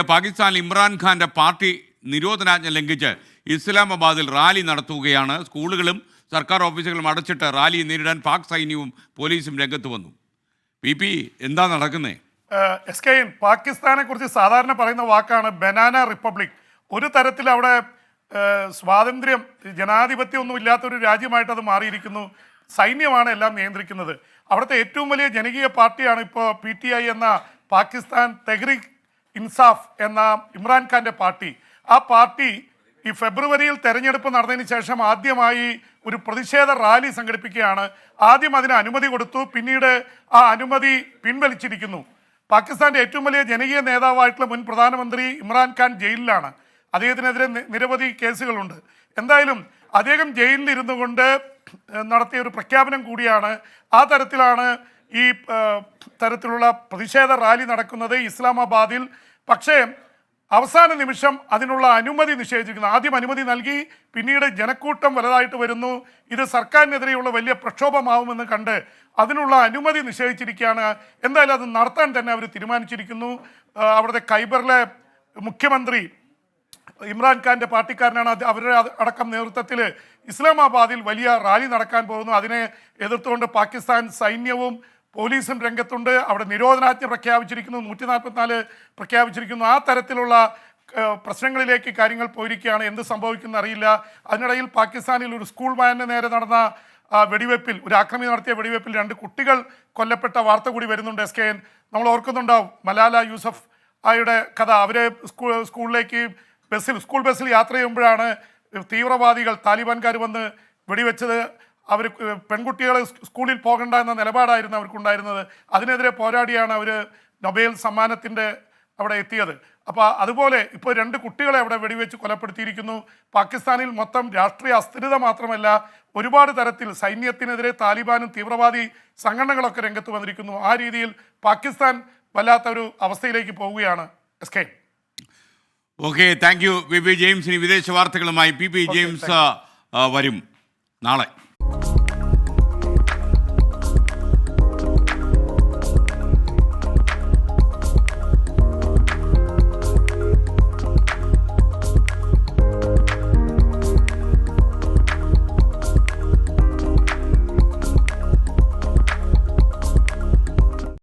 പാകിസ്ഥാനിൽ ഇമ്രാൻഖാന്റെ പാർട്ടി നിരോധനാജ്ഞ ലംഘിച്ച് ഇസ്ലാമാബാദിൽ റാലി നടത്തുകയാണ്. സ്കൂളുകളും സർക്കാർ ഓഫീസുകളും അടച്ചിട്ട് റാലി നേരിടാൻ പാക് സൈന്യവും പോലീസും രംഗത്ത് വന്നു. പി പി എന്താ നടക്കുന്നത് എസ് കെ എൻ പാകിസ്ഥാനെ കുറിച്ച് സാധാരണ പറയുന്ന വാക്കാണ് ബനാന റിപ്പബ്ലിക്. ഒരു തരത്തിൽ അവിടെ സ്വാതന്ത്ര്യം ജനാധിപത്യം ഒന്നും ഇല്ലാത്തൊരു രാജ്യമായിട്ട് അത് മാറിയിരിക്കുന്നു. സൈന്യമാണ് എല്ലാം നിയന്ത്രിക്കുന്നത്. അവിടുത്തെ ഏറ്റവും വലിയ ജനകീയ പാർട്ടിയാണ് ഇപ്പോൾ പി ടി ഐ എന്ന പാകിസ്ഥാൻ തെഹ്രീഖ് ഇൻസാഫ് എന്ന ഇമ്രാൻഖാന്റെ പാർട്ടി. ആ പാർട്ടി ഈ ഫെബ്രുവരിയിൽ തെരഞ്ഞെടുപ്പ് നടന്നതിന് ശേഷം ആദ്യമായി ഒരു പ്രതിഷേധ റാലി സംഘടിപ്പിക്കുകയാണ്. ആദ്യം അതിന് അനുമതി കൊടുത്തു പിന്നീട് ആ അനുമതി പിൻവലിച്ചിരിക്കുന്നു. പാകിസ്ഥാന്റെ ഏറ്റവും വലിയ ജനകീയ നേതാവായിട്ടുള്ള മുൻ പ്രധാനമന്ത്രി ഇമ്രാൻഖാൻ ജയിലിലാണ്. അദ്ദേഹത്തിനെതിരെ നിരവധി കേസുകളുണ്ട്. എന്തായാലും അദ്ദേഹം ജയിലിൽ ഇരുന്നു കൊണ്ട് നടത്തിയ ഒരു പ്രഖ്യാപനം കൂടിയാണ്. ആ തരത്തിലാണ് ഈ തരത്തിലുള്ള പ്രതിഷേധ റാലി നടക്കുന്നത് ഇസ്ലാമാബാദിൽ. പക്ഷേ അവസാന നിമിഷം അതിനുള്ള അനുമതി നിഷേധിക്കുന്നു. ആദ്യം അനുമതി നൽകി പിന്നീട് ജനക്കൂട്ടം വലുതായിട്ട് വരുന്നു. ഇത് സർക്കാരിനെതിരെയുള്ള വലിയ പ്രക്ഷോഭമാവുമെന്ന് കണ്ട് അതിനുള്ള അനുമതി നിഷേധിച്ചിരിക്കുകയാണ്. എന്തായാലും അത് നടത്താൻ തന്നെ അവർ തീരുമാനിച്ചിരിക്കുന്നു. അവിടുത്തെ ഖൈബറിലെ മുഖ്യമന്ത്രി ഇമ്രാൻഖാന്റെ പാർട്ടിക്കാരനാണ് അത് അവരുടെ അടക്കം നേതൃത്വത്തിൽ ഇസ്ലാമാബാദിൽ വലിയ റാലി നടക്കാൻ പോകുന്നു. അതിനെ എതിർത്തുകൊണ്ട് പാകിസ്ഥാൻ സൈന്യവും പോലീസും രംഗത്തുണ്ട്. അവിടെ നിരോധനാജ്ഞ പ്രഖ്യാപിച്ചിരിക്കുന്നു നൂറ്റി നാൽപ്പത്തിനാല് പ്രഖ്യാപിച്ചിരിക്കുന്നു. ആ തരത്തിലുള്ള പ്രശ്നങ്ങളിലേക്ക് കാര്യങ്ങൾ പോയിരിക്കുകയാണ്. എന്ത് സംഭവിക്കുന്ന അറിയില്ല. അതിനിടയിൽ പാകിസ്ഥാനിൽ ഒരു സ്കൂൾ വാനിന് നേരെ നടന്ന വെടിവെപ്പിൽ ഒരു ആക്രമി നടത്തിയ വെടിവെപ്പിൽ രണ്ട് കുട്ടികൾ കൊല്ലപ്പെട്ട വാർത്ത കൂടി വരുന്നുണ്ട് എസ് കെ എൻ. നമ്മൾ ഓർക്കുന്നുണ്ടാവും മലാല യൂസഫ് ആയുടെ കഥ. അവരെ സ്കൂൾ സ്കൂളിലേക്ക് ബസ്സിൽ സ്കൂൾ ബസ്സിൽ യാത്ര ചെയ്യുമ്പോഴാണ് തീവ്രവാദികൾ താലിബാൻകാർ വന്ന് വെടിവെച്ചത്. അവർ പെൺകുട്ടികൾ സ്കൂളിൽ പോകണ്ട എന്ന നിലപാടായിരുന്നു അവർക്കുണ്ടായിരുന്നത്. അതിനെതിരെ പോരാടിയാണ് അവർ നൊബേൽ സമ്മാനത്തിന്റെ അവിടെ എത്തിയത്. അപ്പോൾ അതുപോലെ ഇപ്പോൾ രണ്ട് കുട്ടികളെ അവിടെ വെടിവെച്ച് കൊലപ്പെടുത്തിയിരിക്കുന്നു. പാകിസ്ഥാനിൽ മൊത്തം രാഷ്ട്രീയ അസ്ഥിരത മാത്രമല്ല ഒരുപാട് തരത്തിൽ സൈന്യത്തിനെതിരെ താലിബാനും തീവ്രവാദി സംഘടനകളൊക്കെ രംഗത്ത് വന്നിരിക്കുന്നു. ആ രീതിയിൽ പാകിസ്ഥാൻ വല്ലാത്ത ഒരു അവസ്ഥയിലേക്ക് പോവുകയാണ് S K. Okay thank you. P P ജെയിംസിന് വിദേശ വാർത്തകളുമായി പി പി ജെയിംസ് വരും നാളെ.